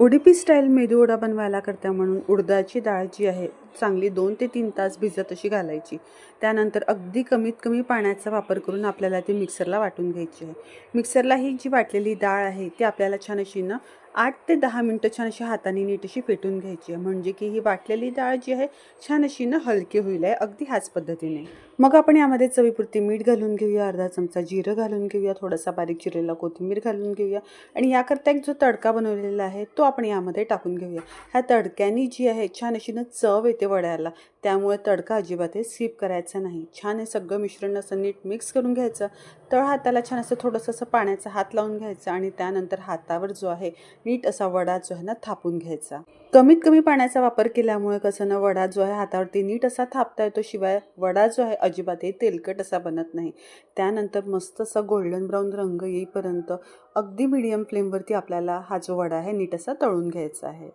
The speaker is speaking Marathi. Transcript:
उडीपी स्टाईल मेदू वडा बनवायला करता म्हणून उडदाची डाळ जी आहे चांगली दोन ते तीन तास भिजत अशी घालायची. त्यानंतर अगदी कमीत कमी पाण्याचा वापर करून आपल्याला ती मिक्सरला वाटून घ्यायची आहे. मिक्सरला ही जी वाटलेली डाळ आहे ती आपल्याला छान अशी ना आठ ते दहा मिनटं छान अशी हाताने नीट अशी फेटून घ्यायची आहे. म्हणजे की ही वाटलेली डाळ जी आहे छान अशी ना हलकी होईल आहे अगदी ह्याच पद्धतीने. मग आपण यामध्ये चवीपुरती मीठ घालून घेऊया अर्धा चमचा जिरं घालून घेऊया थोडासा बारीक चिरलेला कोथिंबीर घालून घेऊया आणि याकरता एक जो तडका बनवलेला आहे तो आपण यामध्ये टाकून घेऊया. ह्या तडक्याने जी आहे छान अशी ना चव येते वड्याला. त्यामुळे तडका अजिबातही स्किप करायचा नाही. छान हे सगळं मिश्रण असं नीट मिक्स करून घ्यायचं. तळ हाताला छान असं थोडंसं असं पाण्याचा हात लावून घ्यायचा आणि त्यानंतर हातावर जो आहे नीट असा वडा जो आहे ना थापून घ्यायचा. कमीत कमी पाण्याचा वापर केल्यामुळे कसं ना वडा जो आहे हातावरती नीट असा थापता येतो. शिवाय वडा जो आहे अजिबातही तेलकट असा बनत नाही. त्यानंतर मस्त असा गोल्डन ब्राऊन रंग येईपर्यंत अगदी मिडियम फ्लेमवरती आपल्याला हा जो वडा आहे नीट असा तळून घ्यायचा आहे.